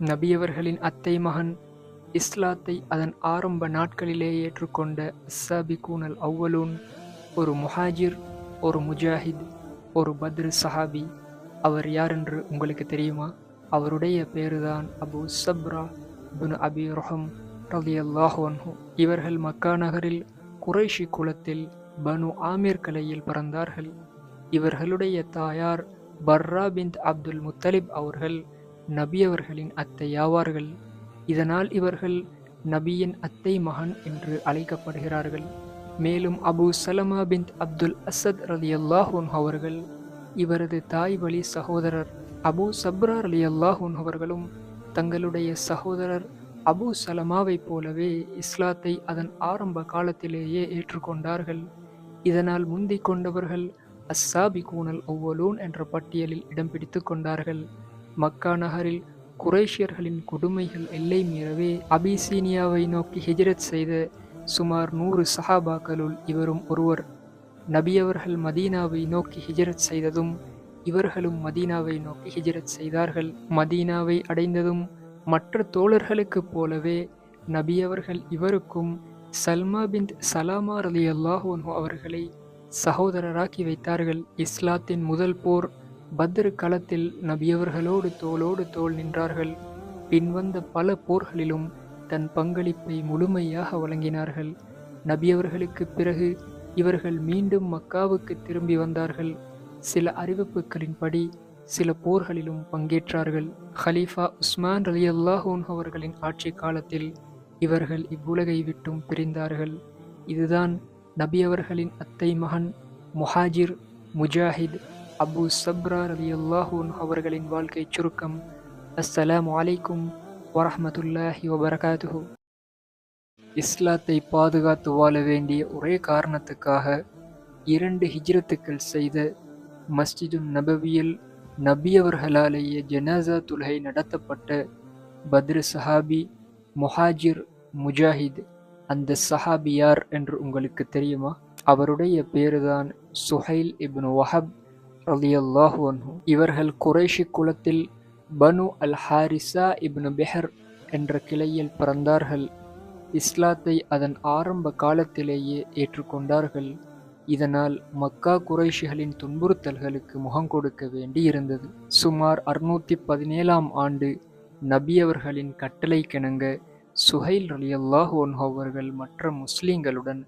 நபியவர்களின் அத்தை மகன் இஸ்லாத்தை அதன் ஆரம்ப நாட்களிலே ஏற்றுக்கொண்ட அஸ்ஸாபிகூன் அல் அவ்வலூன் ஒரு முஹாஜிர் ஒரு முஜாஹித் ஒரு பத்ரு சஹாபி. அவர் யார் என்று உங்களுக்கு தெரியுமா? அவருடைய பேருதான் அபு சப்ரா பின் அபி ரொஹம் ரதி அல்லாஹோன்ஹு இவர்கள் மக்கா நகரில் குறைஷி குலத்தில் பனு ஆமீர் கலையில் பிறந்தார்கள். இவர்களுடைய தாயார் பர்ரா பின் அப்துல் முத்தலிப் அவர்கள் நபி அவர்களின் அத்தையாவார்கள் இதனால் இவர்கள் நபியின் அத்தை மகன் என்று அழைக்கப்படுகிறார்கள். மேலும் அபு சலமா பின் அப்துல் அசத் ரலி அல்லாஹூன் அவர்கள் இவரது தாய் வழி சகோதரர் அபு சப்ரா அலி அல்லாஹூன் அவர்களும் தங்களுடைய சகோதரர் அபு சலமாவைப் போலவே இஸ்லாத்தை அதன் ஆரம்ப காலத்திலேயே ஏற்றுக்கொண்டார்கள். இதனால் முந்திக் கொண்டவர்கள் அஸ்ஸாபி கூனல் ஒவ்வொலூன் என்ற பட்டியலில் இடம் பிடித்து கொண்டார்கள். மக்கா நகரில் குரேஷியர்களின் கொடுமைகள் எல்லை மீறவே அபிசீனியாவை நோக்கி ஹிஜ்ரத் செய்த சுமார் நூறு சஹாபாக்களுள் இவரும் ஒருவர். நபியவர்கள் மதீனாவை நோக்கி ஹிஜ்ரத் செய்ததும் இவர்களும் மதீனாவை நோக்கி ஹிஜ்ரத் செய்தார்கள். மதீனாவை அடைந்ததும் மற்ற தோழர்களுக்குப் போலவே நபியவர்கள் இவருக்கும் சல்மா பின் சலாமா அலி அல்லாஹூன்ஹு அவர்களை சகோதரராக்கி வைத்தார்கள். இஸ்லாத்தின் முதல் போர் பத்ரு களத்தில் நபியவர்களோடு தோளோடு தோள் நின்றார்கள். பின்வந்த பல போர்களிலும் தன் பங்களிப்பை முழுமையாக வழங்கினார்கள். நபியவர்களுக்கு பிறகு இவர்கள் மீண்டும் மக்காவுக்கு திரும்பி வந்தார்கள். சில அறிவிப்புகளின்படி சில போர்களிலும் பங்கேற்றார்கள். ஹலீஃபா உஸ்மான் அலி அல்லாஹூன் அவர்களின் ஆட்சி காலத்தில் இவர்கள் இவ்வுலகை விட்டும் பிரிந்தார்கள். இதுதான் நபியவர்களின் அத்தை மகன் முஹாஜிர் முஜாஹித் அபு சப்ரா அலி அல்லாஹூன் அவர்களின் வாழ்க்கை சுருக்கம். அஸ்ஸலாம் அலைக்கும் வரஹமத்துல்லாஹி வபரகாத்துஹு. இஸ்லாத்தை பாதுகாத்து வாழ வேண்டிய ஒரே காரணத்துக்காக இரண்டு ஹிஜ்ரத்துக்கள் செய்த மஸ்ஜிது நபவியில் நபியவர்களாலேயே ஜனாசா துல்கை நடத்தப்பட்ட பத்ரு சஹாபி முஹாஜிர் முஜாஹித். அந்த சஹாபி யார் என்று உங்களுக்கு தெரியுமா? அவருடைய பேருதான் சுஹைல் இப்னு வஹப் ரலியல்லாஹு அன்ஹு. இவர்கள் குறைஷி குலத்தில் பனு அல் ஹாரிசா இப்னு பெஹர் என்ற கிளையில் பிறந்தார்கள். இஸ்லாத்தை அதன் ஆரம்ப காலத்திலேயே ஏற்றுக்கொண்டார்கள். இதனால் மக்கா குறைஷிகளின் துன்புறுத்தல்களுக்கு முகம் கொடுக்க வேண்டி இருந்தது சுமார் அறுநூத்தி பதினேழாம் ஆண்டு நபியவர்களின் கட்டளை கிணங்க சுஹைல் ரலியல்லாஹு அன்ஹு அவர்கள் மற்ற முஸ்லீம்களுடன்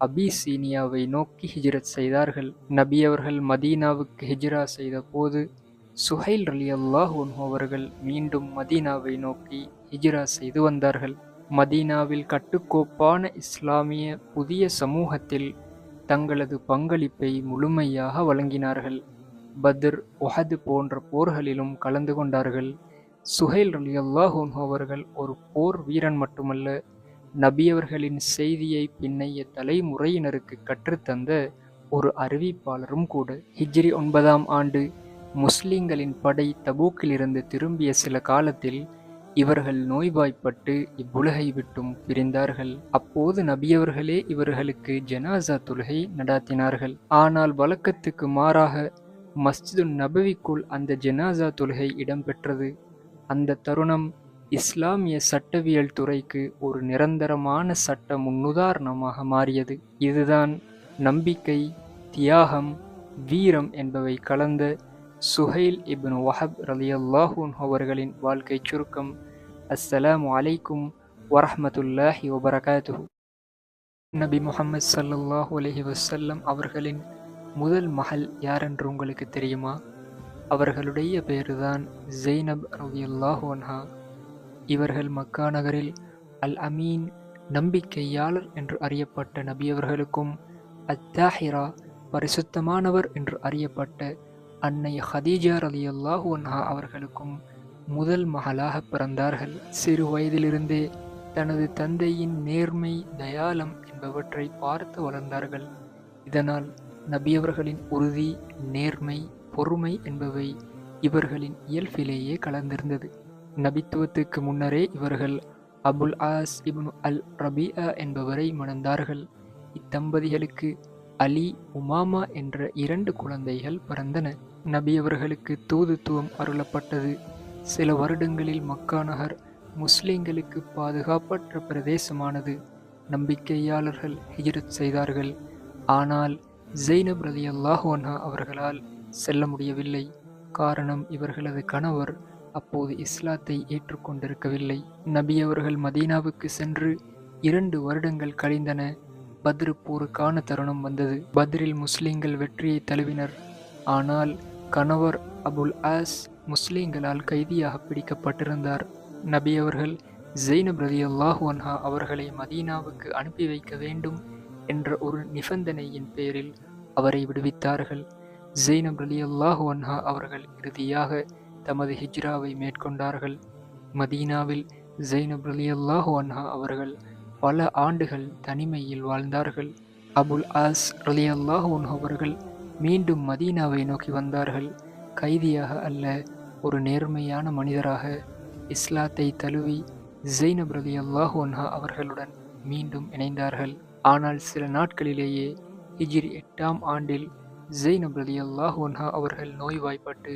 அபிசீனியாவை நோக்கி ஹிஜ்ரத் செய்தார்கள். நபி அவர்கள் மதீனாவுக்கு ஹிஜ்ரா செய்த போது சுஹைல் ரலி அல்லாஹ் அவர்கள் மீண்டும் மதீனாவை நோக்கி ஹிஜ்ரா செய்து வந்தார்கள். மதீனாவில் கட்டுக்கோப்பான இஸ்லாமிய புதிய சமூகத்தில் தங்களது பங்களிப்பை முழுமையாக வழங்கினார்கள். பத்ர் ஒஹது போன்ற போர்களிலும் கலந்து கொண்டார்கள். சுஹைல் அலி அல்லாஹூன் அவர்கள் ஒரு போர் வீரன் மட்டுமல்ல நபியவர்களின் செய்தியை பின்னைய தலைமுறையினருக்கு கற்றுத்தந்த ஒரு அறிவிப்பாளரும் கூட. ஹிஜ்ரி ஒன்பதாம் ஆண்டு முஸ்லிம்களின் படை தபூக்கிலிருந்து திரும்பிய சில காலத்தில் இவர்கள் நோய்வாய்ப்பட்டு இவ்வுலகை விட்டும் பிரிந்தார்கள். அப்போது நபியவர்களே இவர்களுக்கு ஜனாசா தொழுகை நடாத்தினார்கள். ஆனால் வழக்கத்துக்கு மாறாக மஸ்ஜிது நபவிக்குள் அந்த ஜனாசா தொழுகை இடம்பெற்றது. அந்த தருணம் இஸ்லாமிய சட்டவியல் துறைக்கு ஒரு நிரந்தரமான சட்ட முன்னுதாரணமாக மாறியது. இதுதான் நம்பிக்கை தியாகம் வீரம் என்பவை கலந்த சுஹைல் இப்னு வஹப் ரலியல்லாஹூன் அவர்களின் வாழ்க்கை சுருக்கம். அஸ்ஸலாமு அலைக்கும் வரஹமத்துல்லாஹி வபரகாத்து நபி முகமது சல்லல்லாஹு அலஹி வசல்லம் அவர்களின் முதல் மகள் யாரென்று உங்களுக்கு தெரியுமா? அவர்களுடைய பேருதான் ஜெய்னப் ரலியல்லாஹு அன்ஹா. இவர்கள் மக்கா நகரில் அல் அமீன் நம்பிக்கையாளர் என்று அறியப்பட்ட நபியவர்களுக்கும் அத்தாஹிரா பரிசுத்தமானவர் என்று அறியப்பட்ட அன்னை ஹதீஜா அலி அல்லாஹூ அன்ஹா அவர்களுக்கும் முதல் மகளாக பிறந்தார்கள். சிறு வயதிலிருந்தே தனது தந்தையின் நேர்மை தயாலம் என்பவற்றை பார்த்து வளர்ந்தார்கள். இதனால் நபியவர்களின் உறுதி நேர்மை பொறுமை என்பவை இவர்களின் இயல்பிலேயே கலந்திருந்தது. நபித்துவத்துக்கு முன்னரே இவர்கள் Abul Aas ibn al Rabia என்பவரை மணந்தார்கள். இத்தம்பதிகளுக்கு அலி உமாமா என்ற இரண்டு குழந்தைகள் பிறந்தன. நபி அவர்களுக்கு தூதுத்துவம் அருளப்பட்டது. சில வருடங்களில் மக்கா நகர் முஸ்லிம்களுக்கு பாதுகாப்பற்ற பிரதேசமானது. நம்பிக்கையாளர்கள் ஹிஜ்ரத் செய்தார்கள். ஆனால் ஜெய்னப் ரதி அல்லாஹோன்ஹா அவர்களால் செல்ல முடியவில்லை. காரணம் இவர்களது கணவர் அப்போது இஸ்லாத்தை ஏற்றுக்கொண்டிருக்கவில்லை. நபி அவர்கள் மதீனாவுக்கு சென்று இரண்டு வருடங்கள் கழிந்தன. பத்ரு போருக்கான தருணம் வந்தது. பத்ரில் முஸ்லீம்கள் வெற்றியை தழுவினர். ஆனால் கணவர் அபுல் ஆஸ் முஸ்லீம்களால் கைதியாக பிடிக்கப்பட்டிருந்தார். நபி அவர்கள் ஜெய்னப் ரதி அல்லாஹுவன்ஹா அவர்களை மதீனாவுக்கு அனுப்பி வைக்க வேண்டும் என்ற ஒரு நிபந்தனையின் பேரில் அவரை விடுவித்தார்கள். ஜெய்னப் ரலி அல்லாஹுவன்ஹா அவர்கள் இறுதியாக தமது ஹிஜ்ராவை மேற்கொண்டார்கள். மதீனாவில் ஜெய்னப் ரலி அல்லாஹு அன்ஹா அவர்கள் பல ஆண்டுகள் தனிமையில் வாழ்ந்தார்கள். அபுல் ஆஸ் ரலி அல்லாஹு அவர்கள் மீண்டும் மதீனாவை நோக்கி வந்தார்கள். கைதியாக அல்ல ஒரு நேர்மையான மனிதராக இஸ்லாத்தை தழுவி ஜெய்னப் ரலி அல்லாஹு அன்ஹா அவர்களுடன் மீண்டும் இணைந்தார்கள். ஆனால் சில நாட்களிலேயே ஹிஜிரி எட்டாம் ஆண்டில் ஜெய்னப் ரலி அல்லாஹு அன்ஹா அவர்கள் நோய்வாய்ப்பட்டு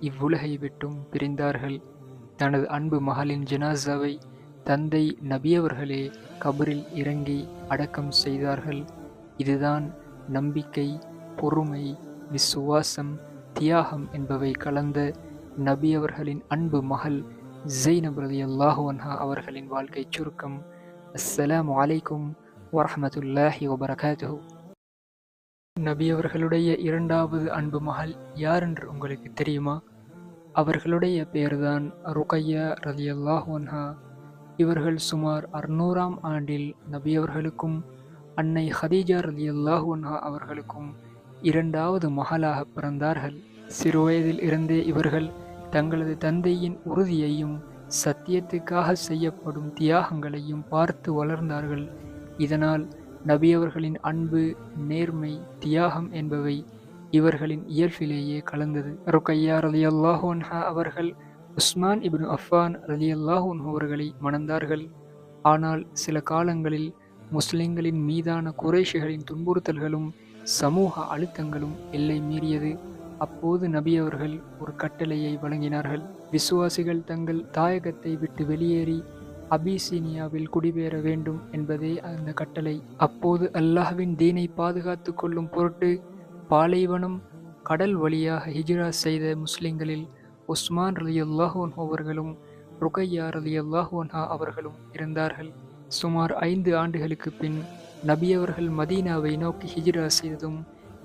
இவ்வுலகை விட்டும் பிரிந்தார்கள். தனது அன்பு மகளின் ஜனாசாவை தந்தை நபியவர்களே கபரில் இறங்கி அடக்கம் செய்தார்கள். இதுதான் நம்பிக்கை பொறுமை விசுவாசம் தியாகம் என்பவை கலந்த நபியவர்களின் அன்பு மகள் ஜெய்னப் ரதி அல்லாஹு அவர்களின் வாழ்க்கை சுருக்கம். அஸ்ஸலாம் வலைக்கும் வரமத்துல்லாஹி வபரகாத்து நபி அவர்களுடைய இரண்டாவது அன்பு மகள் யார் என்று உங்களுக்கு தெரியுமா? அவர்களுடைய பெயர்தான் ருகையா ரலி அல்லாஹன்ஹா இவர்கள் சுமார் அறுநூறாம் ஆண்டில் நபி அவர்களுக்கும் அன்னை ஹதீஜா ரலி அல்லாஹன்ஹா அவர்களுக்கும் இரண்டாவது மகளாக பிறந்தார்கள். சிறுவயதில் இருந்தே இவர்கள் தங்களது தந்தையின் உறுதியையும் சத்தியத்துக்காக செய்யப்படும் தியாகங்களையும் பார்த்து வளர்ந்தார்கள். இதனால் நபியவர்களின் அன்பு நேர்மை தியாகம் என்பவை இவர்களின் இயல்பிலேயே கலந்தது. ருக்கையா ரலி அல்லாஹோன்ஹா அவர்கள் உஸ்மான் இப்னு அஃபான் ரலி அல்லாஹூன் அவர்களை மணந்தார்கள். ஆனால் சில காலங்களில் முஸ்லிம்களின் மீதான குறைஷிகளின் துன்புறுத்தல்களும் சமூக அழுத்தங்களும் எல்லை மீறியது. அப்போது நபி அவர்கள் ஒரு கட்டளையை வழங்கினார்கள். விசுவாசிகள் தங்கள் தாயகத்தை விட்டு வெளியேறி அபிசீனியாவில் குடிபெயர வேண்டும் என்பதே அந்த கட்டளை. அப்போது அல்லாஹ்வின் தீனை பாதுகாத்து கொள்ளும் பொருட்டு பாலைவனம் கடல் வழியாக ஹிஜ்ரா செய்த முஸ்லிம்களில் உஸ்மான் ரலி அல்லாஹோன் அவர்களும் ருகையா ரலி அல்லாஹோன்ஹா அவர்களும் இருந்தார்கள். சுமார் ஐந்து ஆண்டுகளுக்கு பின் நபியவர்கள் மதீனாவை நோக்கி ஹிஜ்ரா செய்ததும்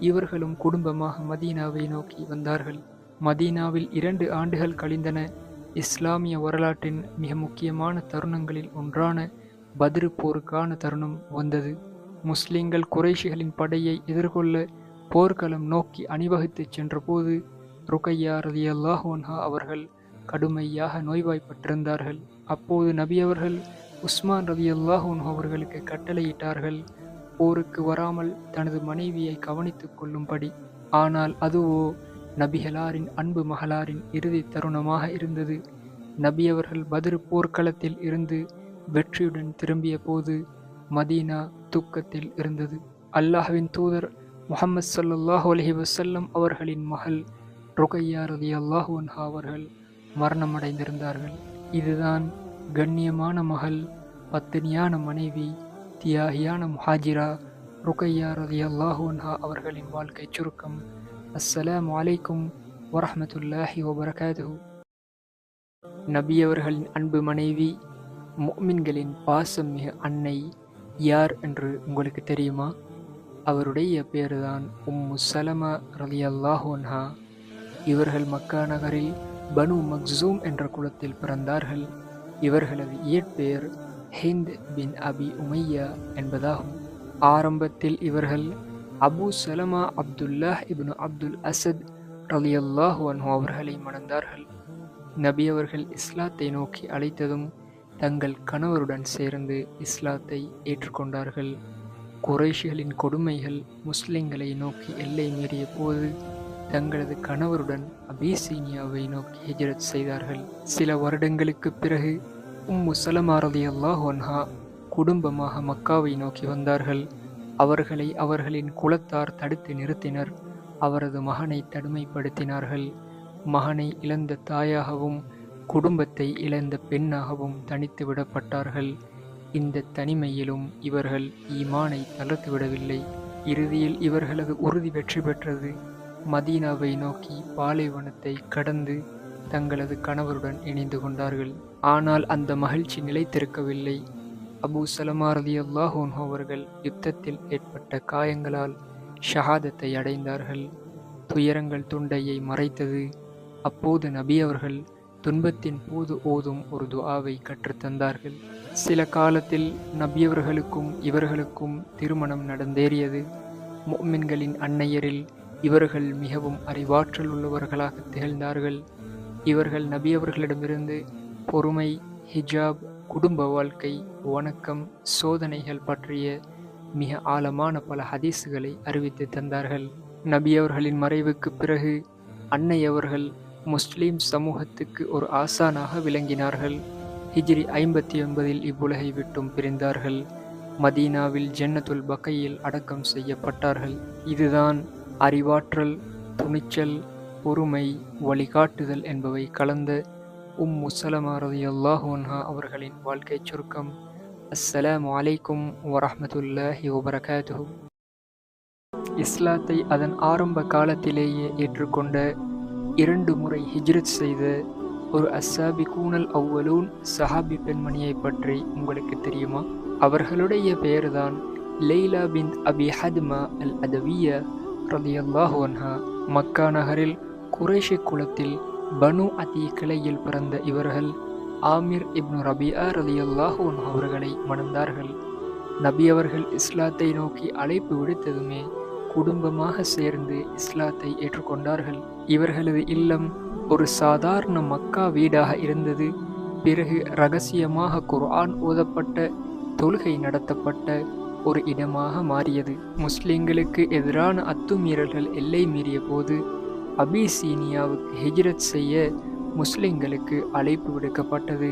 இவர்களும் குடும்பமாக மதீனாவை நோக்கி வந்தார்கள். மதீனாவில் இரண்டு ஆண்டுகள் கழிந்தன. இஸ்லாமிய வரலாற்றின் மிக முக்கியமான தருணங்களில் ஒன்றான பத்ரு போருக்கான தருணம் வந்தது. முஸ்லிம்கள் குறைஷிகளின் படையை எதிர்கொள்ள போர்க்களம் நோக்கி அணிவகுத்து சென்றபோது ருக்கையா ரதி அல்லாஹோன்ஹா அவர்கள் கடுமையாக நோய்வாய்ப்பட்டிருந்தார்கள். அப்போது நபி அவர்கள் உஸ்மான் ரதி அல்லாஹோன் அவர்களுக்கு கட்டளையிட்டார்கள் போருக்கு வராமல் தனது மனைவியை கவனித்துக் கொள்ளும்படி. ஆனால் அதுவோ நபிகளாரின் அன்பு மகளாரின் இறுதி தருணமாக இருந்தது. நபி அவர்கள் பதிரு போர்க்களத்தில் இருந்து வெற்றியுடன் திரும்பிய போது மதீனா தூக்கத்தில் இருந்தது. அல்லாஹ்வின் தூதர் முகமது சல்லாஹ் அலஹி வசல்லம் அவர்களின் மகள் ருகையா ரதி அல்லாஹூ அவர்கள் மரணமடைந்திருந்தார்கள். இதுதான் கண்ணியமான மகள் பத்தினியான மனைவி தியாகியான முஹாஜிரா ருகையா ரதி அல்லாஹூ அவர்களின் வாழ்க்கை சுருக்கம். அஸ்ஸலாம் வலைக்கும் வரமத்துல்லாஹி வபரகாதுஹு நபி அவர்களின் அன்பு மனைவி மோமின்களின் பாசம் மிக அன்னை யார் என்று உங்களுக்கு தெரியுமா? அவருடைய பேர்தான் உம்மு சலமா ரலி அல்லாஹோன்ஹா இவர்கள் மக்கா நகரில் பனு மக்சூம் என்ற குலத்தில் பிறந்தார்கள். இவர்களது இயற்பெயர் ஹிந்த் பின் அபி உமையா என்பதாகும். ஆரம்பத்தில் இவர்கள் Abu Salama Abdullah ibn Abdul Asad ரலியல்லாஹு அன்ஹு அவர்களை மணந்தார்கள். நபி அவர்கள் இஸ்லாத்தை நோக்கி அழைத்ததும் தங்கள் கணவருடன் சேர்ந்து இஸ்லாத்தை ஏற்றுக்கொண்டார்கள். குறைஷிகளின் கொடுமைகள் முஸ்லிம்களை நோக்கி எல்லை மீறிய போது தங்களது கணவருடன் அபிசீனியாவை நோக்கி ஹிஜரத் செய்தார்கள். சில வருடங்களுக்கு பிறகு உம்மு சலமாரதி அல்லாஹ் ஒன்ஹா குடும்பமாக மக்காவை நோக்கி வந்தார்கள். அவர்களை அவர்களின் குலத்தார் தடுத்து நிறுத்தினர். அவரது மகனை தடுமைப்படுத்தினார்கள். மகனை இழந்த தாயாகவும் குடும்பத்தை இழந்த பெண்ணாகவும் தனித்து விடப்பட்டார்கள். இந்த தனிமையிலும் இவர்கள் ஈமானை தளர்த்து விடவில்லை. இறுதியில் இவர்களது உறுதி வெற்றி பெற்றது. மதீனாவை நோக்கி பாலைவனத்தை கடந்து தங்களது கணவருடன் இணைந்து கொண்டார்கள். ஆனால் அந்த மகிழ்ச்சி நிலைத்திருக்கவில்லை. அபு சலமாரதி ரலியல்லாஹு அவர்கள் யுத்தத்தில் ஏற்பட்ட காயங்களால் ஷஹாதத்தை அடைந்தார்கள். துயரங்கள் தொண்டையை மறைத்தது. அப்போது நபி அவர்கள் துன்பத்தின் போது ஓதும் ஒரு துஆவை கற்றுத்தந்தார்கள் சில காலத்தில் நபியவர்களுக்கும் இவர்களுக்கும் திருமணம் நடந்தேறியது. முஃமின்களின் அன்னையரில் இவர்கள் மிகவும் அறிவாற்றல் உள்ளவர்களாக திகழ்ந்தார்கள். இவர்கள் நபியவர்களிடமிருந்து பொறுமை ஹிஜாப் குடும்ப வாழ்க்கை வணக்கம் சோதனைகள் பற்றிய மிக ஆழமான பல ஹதீஸுகளை அறிவித்து தந்தார்கள். நபியவர்களின் மறைவுக்கு பிறகு அன்னை அவர்கள் முஸ்லீம் சமூகத்துக்கு ஒரு ஆசானாக விளங்கினார்கள். ஹிஜ்ரி ஐம்பத்தி ஒன்பதில் இவ்வுலகை விட்டும் பிரிந்தார்கள். மதீனாவில் ஜன்னத்துல் பக்கையில் அடக்கம் செய்யப்பட்டார்கள். இதுதான் அறிவாற்றல் துணிச்சல் பொறுமை வழிகாட்டுதல் என்பவை கலந்த உம் முசலமா ரதி அன்ஹா அவர்களின் வாழ்க்கை சுருக்கம். அஸ்ஸலாம் வலைக்கும் வரமத்துல்லாஹி வபரகாத்துஹு. இஸ்லாத்தை அதன் ஆரம்ப காலத்திலேயே ஏற்றுக்கொண்ட இரண்டு முறை ஹிஜ்ரத் செய்த ஒரு அஸ்ஸாபி கூனல் அவ்வலூன் சஹாபி பெண்மணியை பற்றி உங்களுக்கு தெரியுமா? அவர்களுடைய பெயர்தான் லெய்லா பின் அபி ஹத்மா அல் அதவியா ரலியல்லாஹு அன்ஹா. மக்கா நகரில் குறைஷி குலத்தில் பனு அதி கிளையில் பிறந்த இவர்கள் ஆமிர் இப்னு ரபியா ரலியல்லாஹு அன்ஹு அவர்களை மணந்தார்கள். நபி அவர்கள் இஸ்லாத்தை நோக்கி அழைப்பு விடுத்ததுமே குடும்பமாக சேர்ந்து இஸ்லாத்தை ஏற்றுக்கொண்டார்கள். இவர்களது இல்லம் ஒரு சாதாரண மக்கா வீடாக இருந்தது. பிறகு ரகசியமாக குர்ஆன் ஓதப்பட்ட தொழுகை நடத்தப்பட்ட ஒரு இடமாக மாறியது. முஸ்லிம்களுக்கு எதிரான அத்துமீறல்கள் எல்லை மீறிய போது அபிசீனியாவுக்கு ஹிஜ்ரத் செய்ய முஸ்லிம்களுக்கு அழைப்பு விடுக்கப்பட்டது.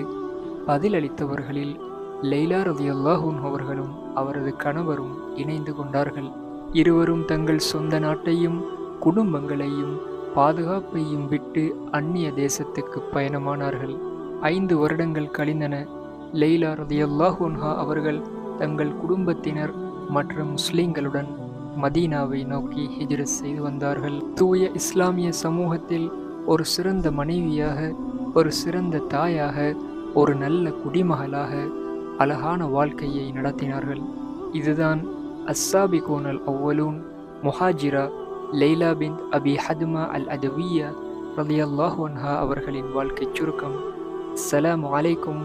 பதிலளித்தவர்களில் லைலா ரதியல்லாஹூன் அவர்களும் அவரது கணவரும் இணைந்து கொண்டார்கள். இருவரும் தங்கள் சொந்த நாட்டையும் குடும்பங்களையும் பாதுகாப்பையும் விட்டு அந்நிய தேசத்துக்கு பயணமானார்கள். ஐந்து வருடங்கள் கழிந்தன. லெய்லா ரதியல்லாஹூன்ஹா அவர்கள் தங்கள் குடும்பத்தினர் மற்ற முஸ்லிம்களுடன் மதீனாவை நோக்கி ஹிஜ்ரத் செய்து வந்தார்கள். தூய இஸ்லாமிய சமூகத்தில் ஒரு சிறந்த மனைவியாக ஒரு சிறந்த தாயாக ஒரு நல்ல குடிமகளாக அழகான வாழ்க்கையை நடத்தினார்கள். இதுதான் அஸ்ஸாபி கோனல் அவ்வலூன் முஹாஜிரா லெய்லா பின் அபி ஹதுமா அல் அதவியா ரலியல்லாஹன்ஹா அவர்களின் வாழ்க்கை சுருக்கம். அஸ்ஸலாமு அலைக்கும்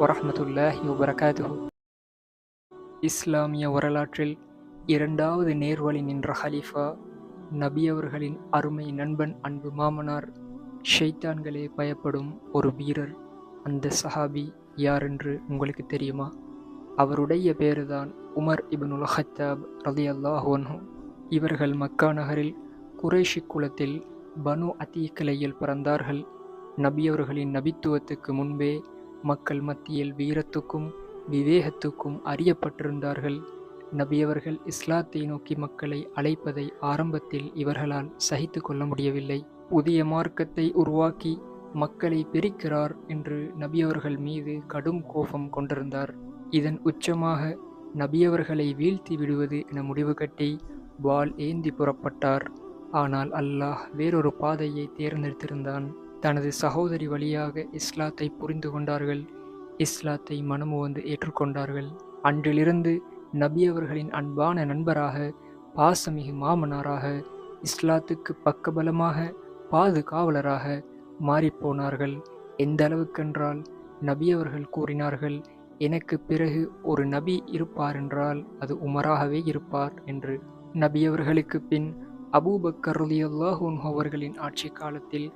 வரமத்துல்லாஹி வபரகாத்துஹு. இஸ்லாமிய வரலாற்றில் இரண்டாவது நேர்வழி நின்ற ஹலீஃபா நபி அவர்களின் அருமை நண்பன் அன்பு மாமனார் ஷைத்தான்களே பயப்படும் ஒரு வீரர் அந்த சஹாபி யாரென்று உங்களுக்கு தெரியுமா? அவருடைய பேருதான் உமர் இபன் ஹத்தாப் ரதி அல்லாஹோன்ஹு இவர்கள் மக்கா நகரில் குரேஷி குலத்தில் பனு அத்தீக்கலையில் பிறந்தார்கள். நபியவர்களின் நபித்துவத்துக்கு முன்பே மக்கள் மத்தியில் வீரத்துக்கும் விவேகத்துக்கும் அறியப்பட்டிருந்தார்கள். நபியவர்கள் இஸ்லாத்தை நோக்கி மக்களை அழைப்பதை ஆரம்பத்தில் இவர்களால் சகித்து கொள்ள முடியவில்லை. புதிய மார்க்கத்தை உருவாக்கி மக்களை பிரிக்கிறார் என்று நபியவர்கள் மீது கடும் கோபம் கொண்டிருந்தார். இதன் உச்சமாக நபியவர்களை வீழ்த்தி விடுவது என முடிவு கட்டி வாள் ஏந்தி புறப்பட்டார். ஆனால் அல்லாஹ் வேறொரு பாதையை தேர்ந்தெடுத்திருந்தான். தனது சகோதரி வழியாக இஸ்லாத்தை புரிந்து கொண்டார்கள். இஸ்லாத்தை மனமுவந்து ஏற்றுக்கொண்டார்கள். அன்றிலிருந்து நபி அவர்களின் அன்பான நண்பராக பாசமிகு மாமனாராக இஸ்லாத்துக்கு பக்கபலமாக பாதுகாவலராக மாறிப்போனார்கள் எந்த அளவுக்கென்றால் நபி அவர்கள் கூறினார்கள் எனக்கு பிறகு ஒரு நபி இருப்பார் என்றால் அது உமராகவே இருப்பார் என்று. நபி அவர்களுக்கு பின் அபூபக்கர் ரலியல்லாஹூன் அவர்களின் ஆட்சி காலத்தில்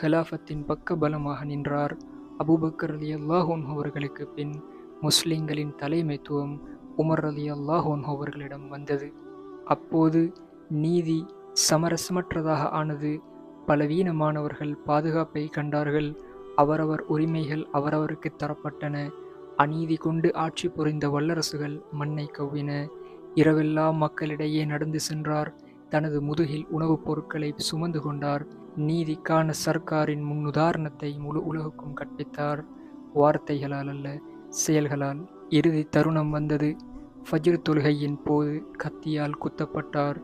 ஹிலாஃபத்தின் பக்கபலமாக நின்றார். அபூபக்கர் ரலியல்லாஹூன் அவர்களுக்கு பின் முஸ்லிம்களின் தலைமைத்துவம் உமர் அலி அல்லாஹோன் அவர்களிடம் வந்தது. அப்போது நீதி சமரசமற்றதாக ஆனது. பலவீனமானவர்கள் பாதுகாப்பை கண்டார்கள். அவரவர் உரிமைகள் அவரவருக்கு தரப்பட்டன. அநீதி கொண்டு ஆட்சி புரிந்த வல்லரசுகள் மண்ணை கவ்வின. இரவெல்லாம் மக்களிடையே நடந்து சென்றார். தனது முதுகில் உணவுப் பொருட்களை சுமந்து கொண்டார். நீதிக்கான சர்க்காரின் முன்னுதாரணத்தை முழு உலகுக்கும் கற்பித்தார். வார்த்தைகளால் அல்ல செயல்களால். இறுதி தருணம் வந்தது. ஃபஜ்ர் தொழுகையின் போது கத்தியால் குத்தப்பட்டார்.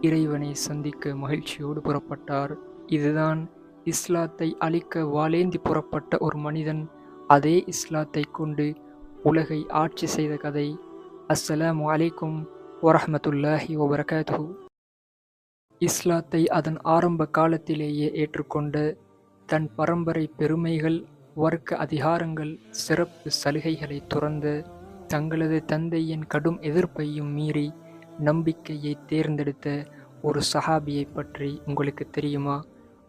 இறைவனை சந்திக்க மகிழ்ச்சியோடு புறப்பட்டார். இதுதான் இஸ்லாத்தை அழிக்க வாலேந்தி புறப்பட்ட ஒரு மனிதன் அதே இஸ்லாத்தை கொண்டு உலகை ஆட்சி செய்த கதை. அஸ்ஸலாமு அலைக்கும் வரஹமத்துல்லாஹி வபரகாத்து இஸ்லாத்தை அதன் ஆரம்ப காலத்திலேயே ஏற்றுக்கொண்ட தன் பரம்பரை பெருமைகள் வர்க்க அதிகாரங்கள் சிறப்பு சலுகைகளை துறந்து தங்களது தந்தையின் கடும் எதிர்ப்பையும் மீறி நம்பிக்கையை தேர்ந்தெடுத்த ஒரு சஹாபியை பற்றி உங்களுக்கு தெரியுமா?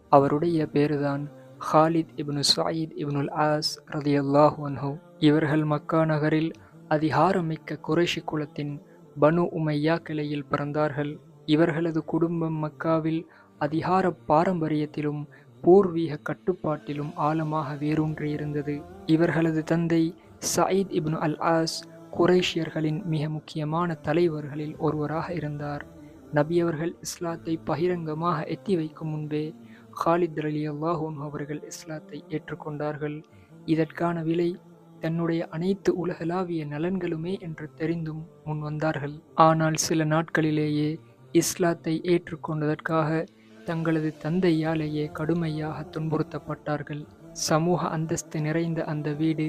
அவருடைய பேருதான் Khalid ibn Said ibnul Aas ரதியல்லாஹு அன்ஹோ. இவர்கள் மக்கா நகரில் அதிகாரமிக்க குறைஷி குலத்தின் பனு உமையா கிளையில் பிறந்தார்கள். இவர்களது குடும்பம் மக்காவில் அதிகார பாரம்பரியத்திலும் பூர்வீக கட்டுப்பாட்டிலும் ஆழமாக வேரூன்றியிருந்தது இவர்களது தந்தை சயீத் இப்னு அல் ஆஸ் குரேஷியர்களின் மிக முக்கியமான தலைவர்களில் ஒருவராக இருந்தார். நபியவர்கள் இஸ்லாத்தை பகிரங்கமாக எத்தி வைக்கும் முன்பே ஹாலித் அலி அல்லாஹூன் அவர்கள் இஸ்லாத்தை ஏற்றுக்கொண்டார்கள். இதற்கான விலை தன்னுடைய அனைத்து உலகளாவிய நலன்களுமே என்று தெரிந்தும் முன் வந்தார்கள் ஆனால் சில நாட்களிலேயே இஸ்லாத்தை ஏற்றுக்கொண்டதற்காக தங்களது தந்தையாலேயே கடுமையாக துன்புறுத்தப்பட்டார்கள். சமூக அந்தஸ்து நிறைந்த அந்த வீடு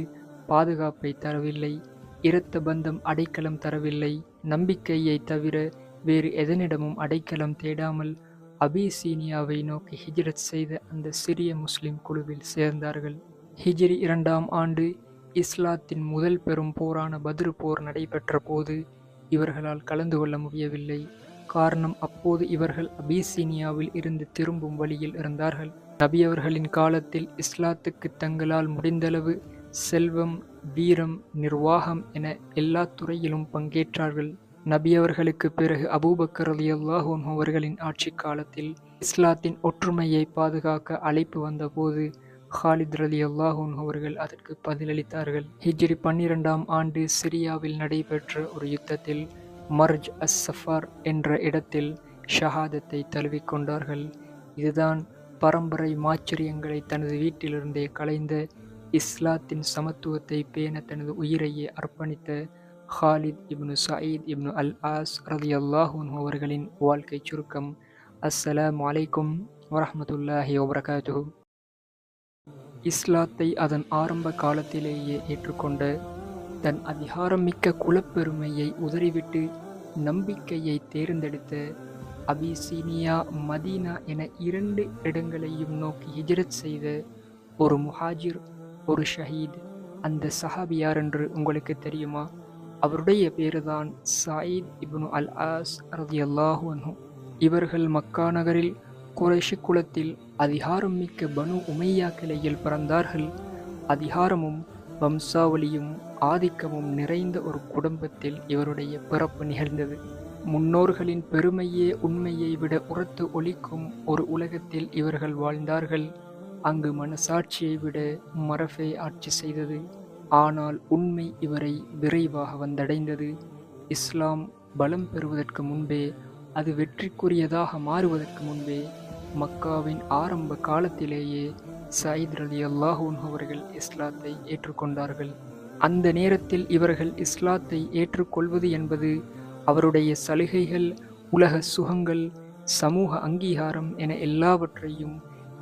பாதுகாப்பை தரவில்லை இரத்த பந்தம் அடைக்கலம் தரவில்லை நம்பிக்கையை தவிர வேறு எதனிடமும் அடைக்கலம் தேடாமல் அபிசீனியாவை நோக்கி ஹிஜ்ரத் செய்த அந்த சிறிய முஸ்லிம் குழுவில் சேர்ந்தார்கள். ஹிஜ்ரி இரண்டாம் ஆண்டு இஸ்லாத்தின் முதல் பெரும் போரான பத்ரு போர் நடைபெற்ற போது இவர்களால் கலந்து கொள்ள முடியவில்லை. காரணம் அப்போது இவர்கள் அபிசீனியாவில் இருந்து திரும்பும் வழியில் இருந்தார்கள். நபியவர்களின் காலத்தில் இஸ்லாத்துக்கு தங்களால் முடிந்தளவு செல்வம் வீரம் நிர்வாகம் என எல்லா துறையிலும் பங்கேற்றார்கள். நபியவர்களுக்கு பிறகு அபூபக்கர் அலி அல்லாஹூன் அவர்களின் ஆட்சி காலத்தில் இஸ்லாத்தின் ஒற்றுமையை பாதுகாக்க அழைப்பு வந்தபோது ஹாலித் ரலி அல்லாஹூன் அவர்கள் அதற்கு பதிலளித்தார்கள். ஹிஜ்ரி பன்னிரெண்டாம் ஆண்டு சிரியாவில் நடைபெற்ற ஒரு யுத்தத்தில் மர்ஜ் அஸ் சஃபார் என்ற இடத்தில் ஷஹாதத்தை தழுவிக்கொண்டார்கள் இதுதான் பரம்பரை மாச்சரியங்களை தனது வீட்டிலிருந்தே கலைந்த இஸ்லாத்தின் சமத்துவத்தை பேண தனது உயிரையே அர்ப்பணித்த Khalid ibn Saeed ibn al Aas ரதி அல்லாஹூன் அவர்களின் வாழ்க்கை சுருக்கம். அஸ்ஸலாம் அலைக்கும் வரஹமத்துல்லாஹி வபரகாத்து இஸ்லாத்தை அதன் ஆரம்ப காலத்திலேயே ஏற்றுக்கொண்ட தன் அதிகாரம் மிக்க குலப்பெருமையை உதறிவிட்டு நம்பிக்கையை தேர்ந்தெடுத்த அபிசீனியா மதீனா என இரண்டு இடங்களையும் நோக்கி ஹிஜரத் செய்த ஒரு முஹாஜிர் ஒரு ஷஹீத். அந்த சஹாபி யார் என்று உங்களுக்கு தெரியுமா? அவருடைய பேருதான் சாயித் இப்னு அல் ஆஸ் ரதி அல்லாஹு அன்ஹு. இவர்கள் மக்கா நகரில் குறைஷி குலத்தில் அதிகாரம் மிக்க பனு உமையா கிளையில் பிறந்தார்கள். அதிகாரமும் வம்சாவளியும் ஆதிக்கமும் நிறைந்த ஒரு குடும்பத்தில் இவருடைய பிறப்பு நிகழ்ந்தது. முன்னோர்களின் பெருமையே உண்மையை விட உரத்து ஒழிக்கும் ஒரு உலகத்தில் இவர்கள் வாழ்ந்தார்கள். அங்கு மனசாட்சியை விட மரபே ஆட்சி செய்தது. ஆனால் உண்மை இவரை விரைவாக வந்தடைந்தது. இஸ்லாம் பலம் பெறுவதற்கு முன்பே அது வெற்றிக்குரியதாக மாறுவதற்கு முன்பே மக்காவின் ஆரம்ப காலத்திலேயே சயித் அலி அல்லாஹூன் அவர்கள் இஸ்லாத்தை ஏற்றுக்கொண்டார்கள். அந்த நேரத்தில் இவர்கள் இஸ்லாத்தை ஏற்றுக்கொள்வது என்பது அவருடைய சலுகைகள் உலக சுகங்கள் சமூக அங்கீகாரம் என எல்லாவற்றையும்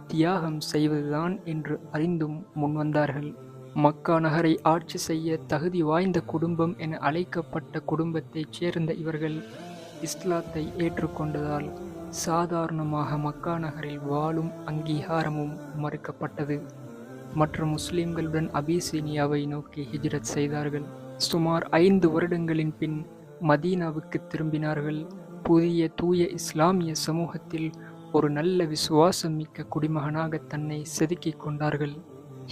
தியாகம் செய்வதுதான் என்று அறிந்தும் முன்வந்தார்கள். மக்கா நகரை ஆட்சி செய்ய தகுதி வாய்ந்த குடும்பம் என அழைக்கப்பட்ட குடும்பத்தைச் சேர்ந்த இவர்கள் இஸ்லாத்தை ஏற்றுக்கொண்டதால் சாதாரணமாக மக்கா நகரில் வாழும் அங்கீகாரமும் மறுக்கப்பட்டது. மற்ற முஸ்லிம்களுடன் அபிசீனியாவை நோக்கி ஹிஜ்ரத் செய்தார்கள். சுமார் ஐந்து வருடங்களின் பின் மதீனாவுக்கு திரும்பினார்கள். புதிய தூய இஸ்லாமிய சமூகத்தில் ஒரு நல்ல விசுவாசம் மிக்க குடிமகனாக தன்னை செதுக்கிக் கொண்டார்கள்.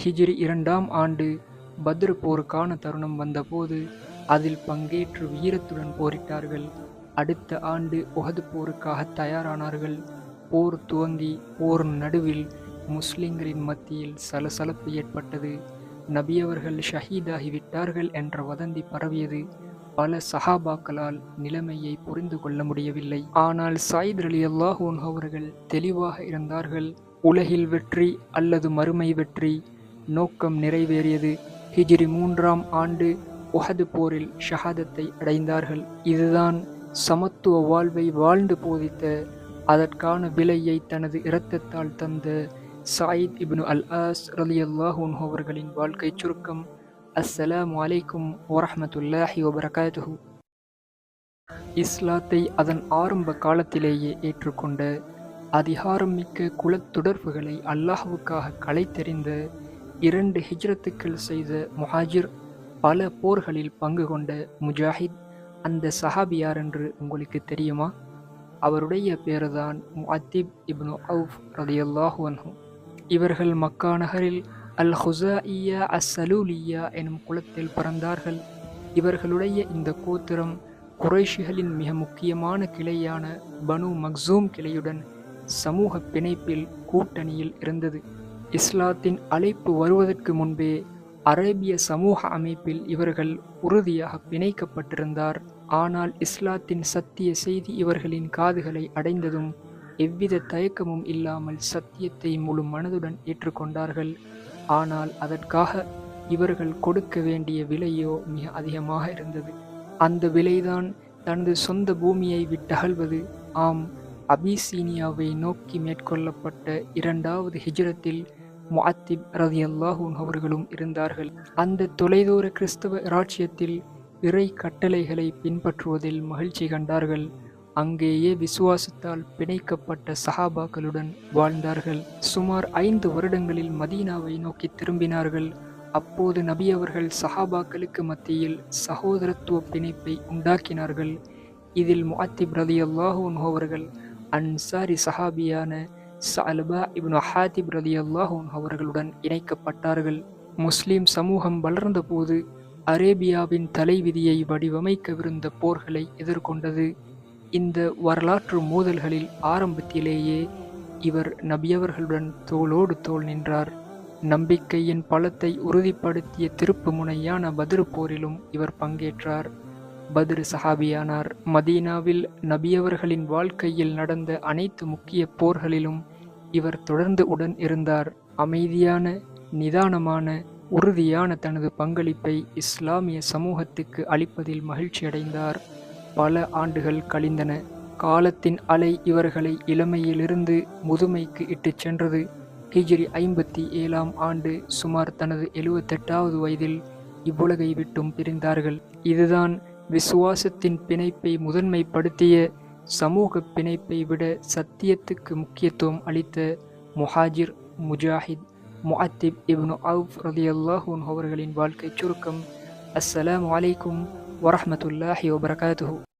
ஹிஜ்ரி இரண்டாம் ஆண்டு பத்ரு போருக்கான தருணம் வந்தபோது அதில் பங்கேற்று வீரத்துடன் போரிட்டார்கள். அடுத்த ஆண்டு உகது போருக்காக தயாரானார்கள். போர் துவங்கி போர் நடுவில் முஸ்லிம்களின் மத்தியில் சலசலப்பு ஏற்பட்டது. நபியவர்கள் ஷஹீதாகிவிட்டார்கள் என்ற வதந்தி பரவியது. பல சஹாபாக்களால் நிலைமையை புரிந்து கொள்ள முடியவில்லை. ஆனால் சாயித் அலி அல்லாஹூன் அவர்கள் தெளிவாக இருந்தார்கள். உலகில் வெற்றி அல்லது மறுமை வெற்றி நோக்கம் நிறைவேறியது. ஹிஜிரி மூன்றாம் ஆண்டு உஹது போரில் ஷஹாதத்தை அடைந்தார்கள். இதுதான் சமத்துவ வாழ்வை வாழ்ந்து போதித்த அதற்கான விலையை தனது இரத்தத்தால் தந்த சாயித் இப்னு அல் ஆஸ் ரலி அல்லாஹூன் அவர்களின் வாழ்க்கை சுருக்கம். அஸ்ஸலாமு அலைக்கும் வரஹமத்துல்லாஹி வபரகாத்துஹு. இஸ்லாத்தை அதன் ஆரம்ப காலத்திலேயே ஏற்றுக்கொண்ட அதிகாரம் மிக்க குலத்தொடர்புகளை அல்லாஹுவுக்காக களைத்தெறிந்த இரண்டு ஹிஜ்ரத்துக்கள் செய்த முஹாஜிர் பல போர்களில் பங்கு கொண்ட முஜாஹித் அந்த சஹாபியார் என்று உங்களுக்கு தெரியுமா? அவருடைய பேருதான் முஅத்திப் இப்னு அவுஃப் ரதியல்லாஹு அன்ஹு. இவர்கள் மக்கா நகரில் அல் ஹுசாஇயா அஸ்ஸலூலியா எனும் குலத்தில் பிறந்தார்கள். இவர்களுடைய இந்த கோத்திரம் குறைஷிகளின் மிக முக்கியமான கிளையான பனு மக்சூம் கிளையுடன் சமூக பிணைப்பில் கூட்டணியில் இருந்தது. இஸ்லாத்தின் அழைப்பு வருவதற்கு முன்பே அரேபிய சமூக அமைப்பில் இவர்கள் உறுதியாக பிணைக்கப்பட்டிருந்தார். ஆனால் இஸ்லாத்தின் சத்திய செய்தி இவர்களின் காதுகளை அடைந்ததும் எவ்வித தயக்கமும் இல்லாமல் சத்தியத்தை முழு மனதுடன் ஏற்றுக்கொண்டார்கள். ஆனால் அதற்காக இவர்கள் கொடுக்க வேண்டிய விலையோ மிக அதிகமாக இருந்தது. அந்த விலைதான் தனது சொந்த பூமியை விட்டகழ்வது ஆம் அபிசீனியாவை நோக்கி மேற்கொள்ளப்பட்ட இரண்டாவது ஹிஜ்ரத்தில் முஅத்திப் ரதி அல்லாஹூன் அவர்களும் இருந்தார்கள். அந்த தொலைதூர கிறிஸ்தவ இராச்சியத்தில் இறை கட்டளைகளை பின்பற்றுவதில் மகிழ்ச்சி கண்டார்கள். அங்கேயே விசுவாசத்தால் பிணைக்கப்பட்ட சஹாபாக்களுடன் வாழ்ந்தார்கள். சுமார் ஐந்து வருடங்களில் மதீனாவை நோக்கி திரும்பினார்கள். அப்போது நபி அவர்கள் சஹாபாக்களுக்கு மத்தியில் சகோதரத்துவ பிணைப்பை உண்டாக்கினார்கள். இதில் முஅத்திப் ரதி அல்லாஹூன் அவர்கள் அன்சாரி சஹாபியான சல்பா இப்னு ஹாதிப் ரதி அல்லாஹூன் அவர்களுடன் இணைக்கப்பட்டார்கள். முஸ்லிம் சமூகம் வளர்ந்தபோது அரேபியாவின் தலைவிதியை வடிவமைக்கவிருந்த போர்களை எதிர்கொண்டது. இந்த வரலாற்று மோதல்களில் ஆரம்பத்திலேயே இவர் நபியவர்களுடன் தோளோடு தோல் நின்றார். நம்பிக்கையின் பலத்தை உறுதிப்படுத்திய திருப்பு முனையான பதிரு போரிலும் இவர் பங்கேற்றார். பதிர் சஹாபியானார் மதீனாவில் நபியவர்களின் வாழ்க்கையில் நடந்த அனைத்து முக்கிய போர்களிலும் இவர் தொடர்ந்து உடன் இருந்தார். அமைதியான நிதானமான உறுதியான தனது பங்களிப்பை இஸ்லாமிய சமூகத்துக்கு அளிப்பதில் மகிழ்ச்சியடைந்தார். பல ஆண்டுகள் கழிந்தன. காலத்தின் அலை இவர்களை இளமையிலிருந்து முதுமைக்கு இட்டுச் சென்றது. ஹிஜ்ரி ஐம்பத்தி ஏழாம் ஆண்டு சுமார் தனது எழுவத்தெட்டாவது வயதில் இவ்வுலகை விட்டும் பிரிந்தார்கள். இதுதான் விசுவாசத்தின் பிணைப்பை முதன்மைப்படுத்திய சமூக பிணைப்பை விட சத்தியத்துக்கு முக்கியத்துவம் அளித்த முஹாஜிர் முஜாஹித் முஅத்திப் இப்னு அவுஃப் ரதியல்லாஹூன் அவர்களின் வாழ்க்கை சுருக்கம். அஸ்ஸலாமு அலைக்கும் வரஹமத்துல்லாஹி வபரகாத்துஹு.